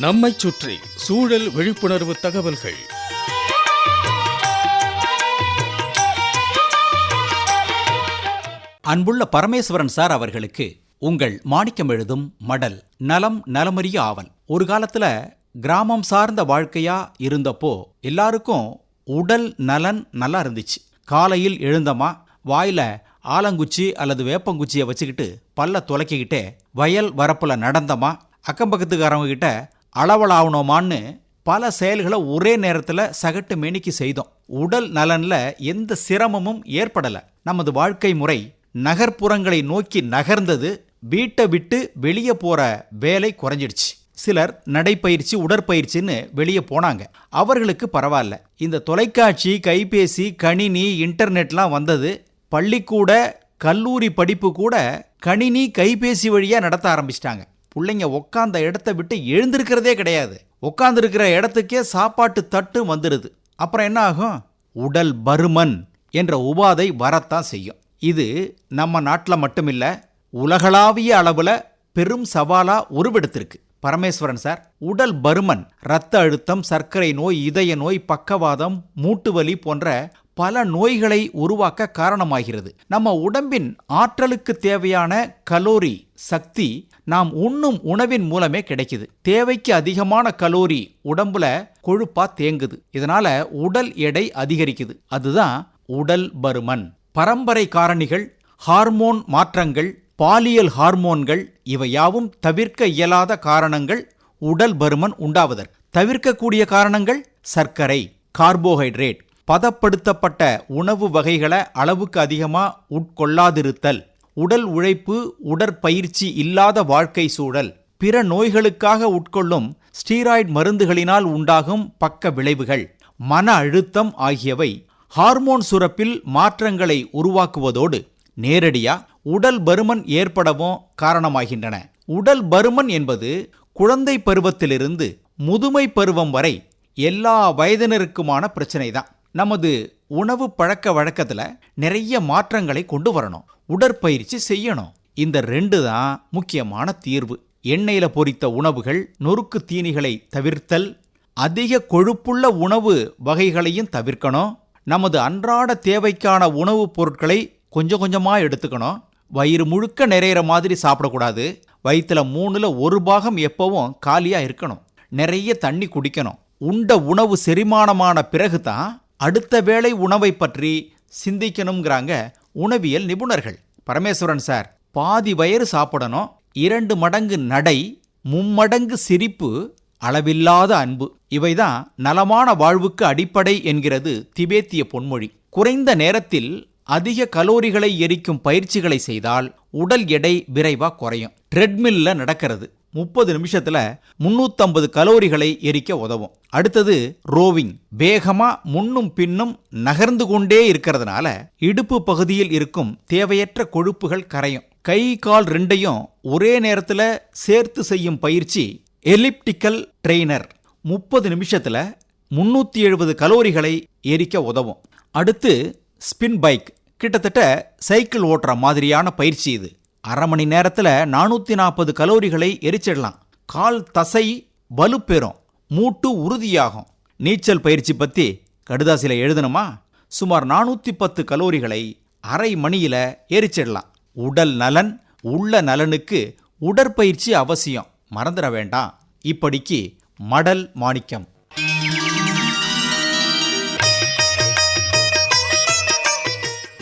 நம்மைச் சுற்றி சூழல் விழிப்புணர்வு தகவல்கள். அன்புள்ள பரமேஸ்வரன் சார் அவர்களுக்கு உங்கள் மாணிக்கம் எழுதும் மடல் நலம் நலமறிய ஆவல். ஒரு காலத்துல கிராமம் சார்ந்த வாழ்க்கையா இருந்தப்போ எல்லாருக்கும் உடல் நலன் நல்லா இருந்துச்சு. காலையில் எழுந்தமா வாயில ஆலங்குச்சி அல்லது வேப்பங்குச்சியை வச்சுக்கிட்டு பல்ல துலக்கிக்கிட்டே வயல் வரப்புல நடந்தமா அக்கம் பக்கத்துக்காரவங்க கிட்ட அளவலாகணுமான்னு பல செயல்களை ஒரே நேரத்தில் சகட்டு மேனிக்கு செய்தோம். உடல் நலன்ல எந்த சிரமமும் ஏற்படல. நமது வாழ்க்கை முறை நகர்ப்புறங்களை நோக்கி நகர்ந்தது வீட்டை விட்டு வெளியே போகிற வேலை குறைஞ்சிடுச்சு. சிலர் நடைப்பயிற்சி உடற்பயிற்சின்னு வெளியே போனாங்க. அவர்களுக்கு பரவாயில்ல. இந்த தொலைக்காட்சி கைபேசி கணினி இன்டர்நெட்லாம் வந்தது. பள்ளிக்கூட கல்லூரி படிப்பு கூட கணினி கைபேசி வழியா நடத்த ஆரம்பிச்சிட்டாங்க. பிள்ளைங்க உக்காந்த இடத்த விட்டு எழுந்திருக்கிறதே கிடையாது. உட்காந்துருக்கிற இடத்துக்கே சாப்பாட்டு தட்டு வந்துடுது அப்புறம் என்ன ஆகும்? உடல் பருமன் என்ற உபாதை வரத்தான் செய்யும். இது நம்ம நாட்டில் மட்டுமில்ல உலகளாவிய அளவில் பெரும் சவாலாக உருவெடுத்திருக்கு. பரமேஸ்வரன் சார் உடல் பருமன் இரத்த அழுத்தம் சர்க்கரை நோய் இதய நோய் பக்கவாதம் மூட்டு வலி போன்ற பல நோய்களை உருவாக்க காரணமாகிறது. நம்ம உடம்பின் ஆற்றலுக்கு தேவையான கலோரி சக்தி நாம் உண்ணும் உணவின் மூலமே கிடைக்குது. தேவைக்கு அதிகமான கலோரி உடம்புல கொழுப்பா தேங்குது. இதனால உடல் எடை அதிகரிக்குது. அதுதான் உடல் பருமன். பரம்பரை காரணிகள் ஹார்மோன் மாற்றங்கள் பாலியல் ஹார்மோன்கள் இவையாவும் தவிர்க்க இயலாத காரணங்கள் உடல் பருமன் உண்டாவதற்கு தவிர்க்கக்கூடிய காரணங்கள் சர்க்கரை கார்போஹைட்ரேட் பதப்படுத்தப்பட்ட உணவு வகைகளை அளவுக்கு அதிகமா உட்கொள்ளாதிருத்தல் உடல் உழைப்பு உடற்பயிற்சி இல்லாத வாழ்க்கை சூழல் பிற நோய்களுக்காக உட்கொள்ளும் ஸ்டீராய்டு மருந்துகளினால் உண்டாகும் பக்க விளைவுகள் மன அழுத்தம் ஆகியவை ஹார்மோன் சுரப்பில் மாற்றங்களை உருவாக்குவதோடு நேரடியா உடல் பருமன் ஏற்படவும் காரணமாகின்றன. உடல் பருமன் என்பது குழந்தை பருவத்திலிருந்து முதுமை பருவம் வரை எல்லா வயதினருக்குமான பிரச்சனை தான் நமது உணவு பழக்க வழக்கத்தில் நிறைய மாற்றங்களை கொண்டு வரணும். உடற்பயிற்சி செய்யணும். இந்த ரெண்டு தான் முக்கியமான தீர்வு. எண்ணெயில் பொரித்த உணவுகள் நொறுக்கு தீனிகளை தவிர்த்தல் அதிக கொழுப்புள்ள உணவு வகைகளையும் தவிர்க்கணும். நமது அன்றாட தேவைக்கான உணவுப் பொருட்களை கொஞ்சம் கொஞ்சமாக எடுத்துக்கணும். வயிறு முழுக்க நிறையிற மாதிரி சாப்பிடக்கூடாது. வயிற்றுல மூணில் ஒரு பாகம் எப்பவும் காலியாக இருக்கணும். நிறைய தண்ணி குடிக்கணும். உண்ட உணவு செரிமானமான பிறகு தான் அடுத்த வேளை உணவை பற்றி சிந்திக்கணுங்கிறாங்க உணவியல் நிபுணர்கள். பரமேஸ்வரன் சார் பாதி வயிறு சாப்பிடணும் இரண்டு மடங்கு நடை மும்மடங்கு சிரிப்பு அளவில்லாத அன்பு. இவைதான் நலமான வாழ்வுக்கு அடிப்படை என்கிறது திபேத்திய பொன்மொழி. குறைந்த நேரத்தில் அதிக கலோரிகளை எரிக்கும் பயிற்சிகளை செய்தால் உடல் எடை விரைவா குறையும். ட்ரெட்மில்ல நடக்கிறது. முப்பது நிமிஷத்தில் முன்னூற்றம்பது கலோரிகளை எரிக்க உதவும். அடுத்தது ரோவிங். வேகமாக முன்னும் பின்னும் நகர்ந்து கொண்டே இருக்கிறதுனால இடுப்பு பகுதியில் இருக்கும் தேவையற்ற கொழுப்புகள் கரையும். கை கால் ரெண்டையும் ஒரே நேரத்தில் சேர்த்து செய்யும் பயிற்சி எலிப்டிக்கல் ட்ரெய்னர். முப்பது நிமிஷத்தில் முந்நூற்றி எழுபது கலோரிகளை எரிக்க உதவும். அடுத்து ஸ்பின் பைக். கிட்டத்தட்ட சைக்கிள் ஓட்டுற மாதிரியான பயிற்சி இது. அரை மணி நேரத்தில் நானூற்றி நாற்பது கலோரிகளை எரிச்சிடலாம். கால் தசை வலுப்பெறும். மூட்டு உறுதியாகும். நீச்சல் பயிற்சி பற்றி கடுதாசியில் எழுதணுமா? சுமார் நானூற்றி பத்து கலோரிகளை அரை மணியில் எரிச்சிடலாம். உடல் நலன் உள்ள நலனுக்கு உடற்பயிற்சி அவசியம். மறந்துட வேண்டாம். இப்படிக்கு மடல் மாணிக்கம்.